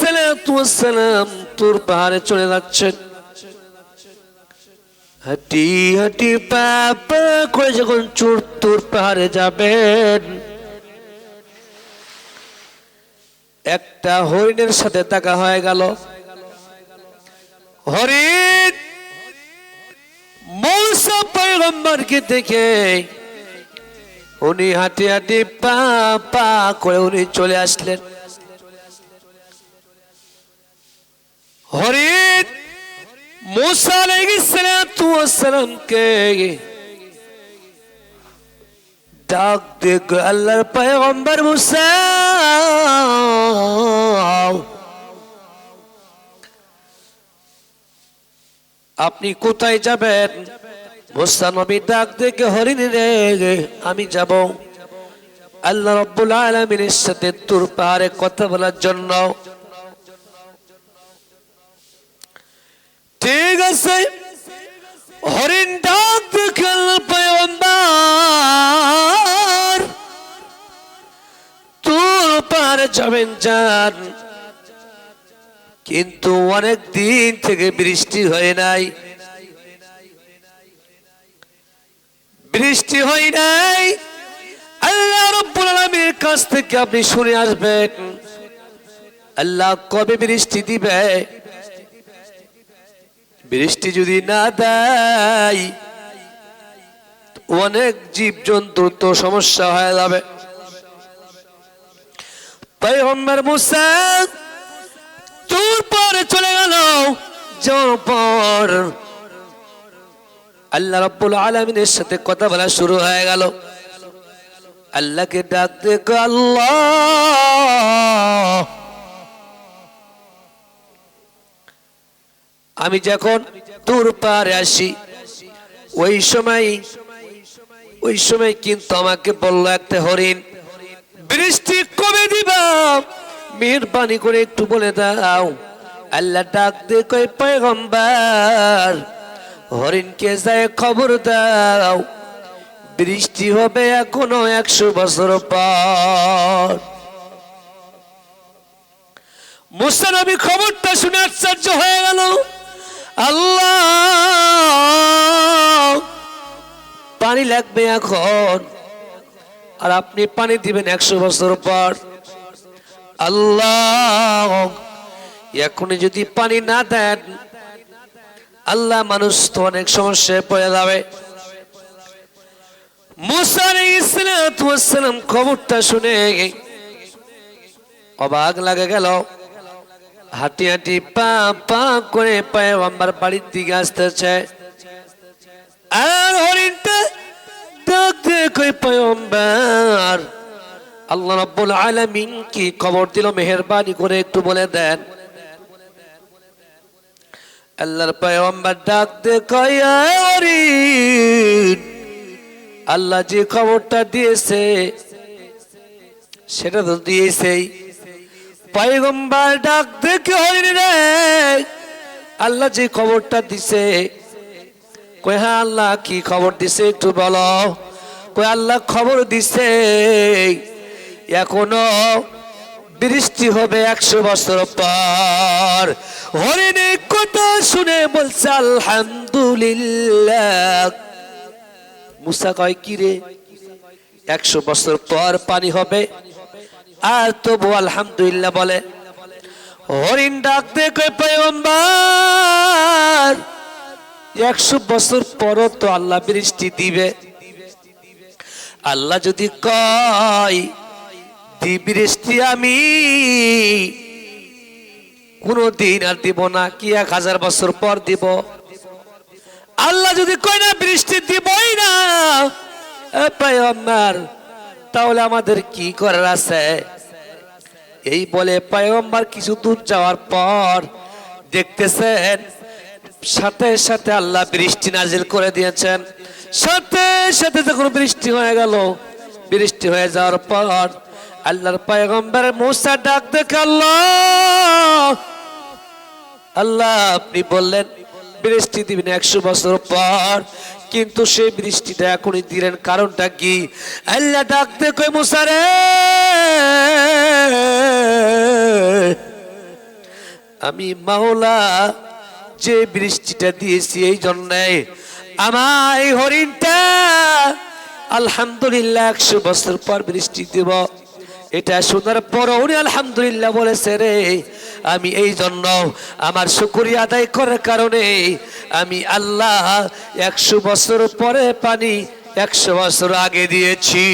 সালাম তোর পাহাড়ে চলে যাচ্ছেন হাঁটি হাঁটি, পা করে যখন চোর তোর পাহাড়ে যাবেন, একটা হরিণের সাথে দেখা হয়ে গেল। হরিণ, মৌসা দেখে উনি হাঁটি হাঁটি, পা পা করে উনি চলে আসলেন। হরিণ মুসা আলাইহিসসালামকে ডাক দে গো আল্লাহর পয়গম্বর মুসা। আপনি কোথায় যাবেন? মুসা নবী ডাক দেখে হরিণ রে, আমি যাব। আল্লাহ রব্বুল আলমিনের সাথে তোর পাহাড়ে কথা বলার জন্য আছে হরিণ ডাক দেখে আল্লাহ পয়গম্বর তোর পাহাড়ে যাবেন যান কিন্তু অনেক দিন থেকে বৃষ্টি হয় নাই বৃষ্টি হয় নাই আল্লাহ রব্বুল আলামিনের কাছ থেকে আপনি শুনে আসবেন আল্লাহ কবে বৃষ্টি দিবে বৃষ্টি যদি না দেয় অনেক জীব জন্তুর তো সমস্যা হয়ে যাবে। পয়গম্বর মুসা তোর পরে চলে গেল আল্লাহ রব্বুল আলমিনের সাথে কথা বলা শুরু হয়ে গেল। আল্লাহকে ডাক দেখো আল্লাহ। আমি যখন তোর পারে আসি, ওই সময় ওই সময় কিন্তু আমাকে বলল একটা হরিণ, বৃষ্টি কবে দিবা। মেহরবানি করে একটু বলে দাও। আল্লাহ ডাক দে কই পয়গম্বর, হরিণকে যায় খবর দাও। বৃষ্টি হবে এখনও একশো বছর পর। মুসানবী খবরটা শুনে আশ্চর্য হয়ে গেল। আল্লাহ। পানি লাগবে এখন। আর আপনি পানি দিবেন একশো বছর পর। আল্লাহ, এখনই যদি পানি না দেন, আল্লাহ মানুষ তো অনেক সমস্যায় পড়ে যাবে। খবরটা শুনে অবাক লাগে গেল। হাঁটি হাঁটি পা পা করে পায়ে আমার বাড়ির দিকে আসতেছে। আর হরিণটা পয়ম্বার আল্লাহ রাব্বুল আলামিন কি খবর দিল? মেহেরবানি করে একটু বলে দেন। আল্লাহর পয়গম্বর ডাকতে কই হরিণ, আল্লাহ যে খবরটা দিয়েছে, সেটা তো দিয়েছেই। পয়গম্বর ডাক দেখে হয়নি রে। আল্লাহ যে খবরটা দিছে কই হ্যাঁ আল্লাহ কি খবর দিছে একটু বলো। কই আল্লাহ খবর দিছে, এখনও বৃষ্টি হবে একশো বছর পর। হরিণে কথা শুনে বলছে, আলহামদুলিল্লাহ। মুসা কয়, কি রে? একশো বছর পর পানি হবে আর তবু আলহামদুলিল্লাহ বলে, হরিণ ডাক দে কয় পয়গম্বর। একশো বছর পরও তো আল্লাহ বৃষ্টি দিবে। আল্লাহ যদি কয়, দি বৃষ্টি আমি কোনো দিন আর দিব না, কি এক হাজার বছর পর দিব? আল্লাহ যদি কয়, না, বৃষ্টি দিবই না পায়ম্বার তাহলে আমাদের কি করার আছে? এই বলে পায়ম্বার কিছু দূর যাওয়ার পর দেখতেছেন, সাথে সাথে আল্লাহ বৃষ্টি নাজিল করে দিয়েছেন। সাথে সাথে যখন বৃষ্টি হয়ে গেল, বৃষ্টি হয়ে যাওয়ার পর আল্লাহর পয়গম্বর মুসা ডাক দেখে আল্লাহ আল্লাহ আপনি বললেন, বৃষ্টি দিবেন একশো বছর পর, কিন্তু সেই বৃষ্টিটা এখনই দিলেন কারণটা কি? আল্লাহ ডাকতে কই মুসারে আমি মাওলা যে বৃষ্টিটা দিয়েছি এই জন্যে এই হরিণটা আলহামদুলিল্লাহ একশো বছর পর বৃষ্টি দেব। এটা শোনার পর উনি আলহামদুলিল্লাহ বলেছে রে, আমি এই জন্য আমার শুকরিয়া আদায় করার কারণে আমি আল্লাহ একশো বছর পরে পানি একশো বছর আগে দিয়েছি।